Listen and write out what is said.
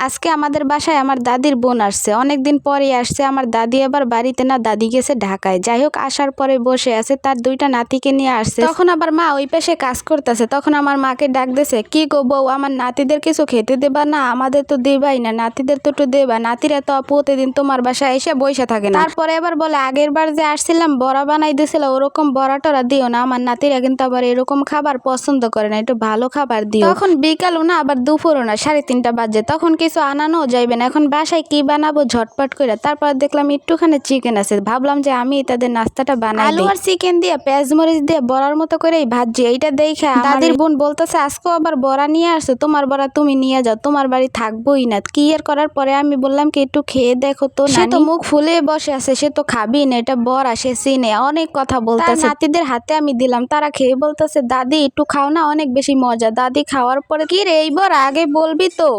আজকে আমাদের বাসায় আমার দাদির বোন আসছে। অনেক দিন পরে আসছে। আমার দাদি আবার বাড়িতে না দাদি গেছে ঢাকায়। যাই হোক আসার পরে বসে আছে। তার দুইটা নাতিকে নিয়ে আসছে। তখন আবার মা ওই পাশে কাজ করতেছে। তখন আমার মাকে ডাক দিছে, কি গো বউ, আমার নাতিদের কিছু খেতে দেবা না? আমাদের তো দেবাই না। নাতিদের তো একটু দেবা। নাতিরা তো প্রতিদিন তোমার বাসায় এসে বসে থাকে না। তারপরে এবার বলে, আগের বার যে আসছিলাম, বড়া বানাই দিছিল। ওরকম বড়া টরা দিও না। আমার নাতিরা কিন্তু আবার এরকম খাবার পছন্দ করে না। একটু ভালো খাবার দিও। তখন বিকালও না, আবার দুপুরও না, সাড়ে তিনটা বাজে। তখন কিছু আনানো যাইবে না। এখন বাসায় কি বানাবো ঝটপট করে তারপর দেখলাম একটুখানি চিকেন আছে। ভাবলাম যে আমি তাদের নাস্তাটা বানাই আলু আর চিকেন দিয়ে পেঁয়াজ মরিচ দিয়ে বড়ার মতো করেই ভাজি এইটা দেখে দাদির বোন বলতেছে আজকেও আবার বড়া নিয়ে আসছো। তোমার বড়া তুমি নিয়ে যাও। তোমার বাড়ি থাকবোই না। কি এর করার? পরে আমি বললাম কি একটু খেয়ে দেখো তো সে তো মুখ ফুলে বসে আছে। সে তো খাবি না। এটা বড়া সে চিনে। অনেক কথা বলতেছে। নাতিদের হাতে আমি দিলাম। তারা খেয়ে বলতেছে দাদি একটু খাও না অনেক বেশি মজা। দাদি খাওয়ার পরে কি রে এই বড়া? আগে বলবি তো।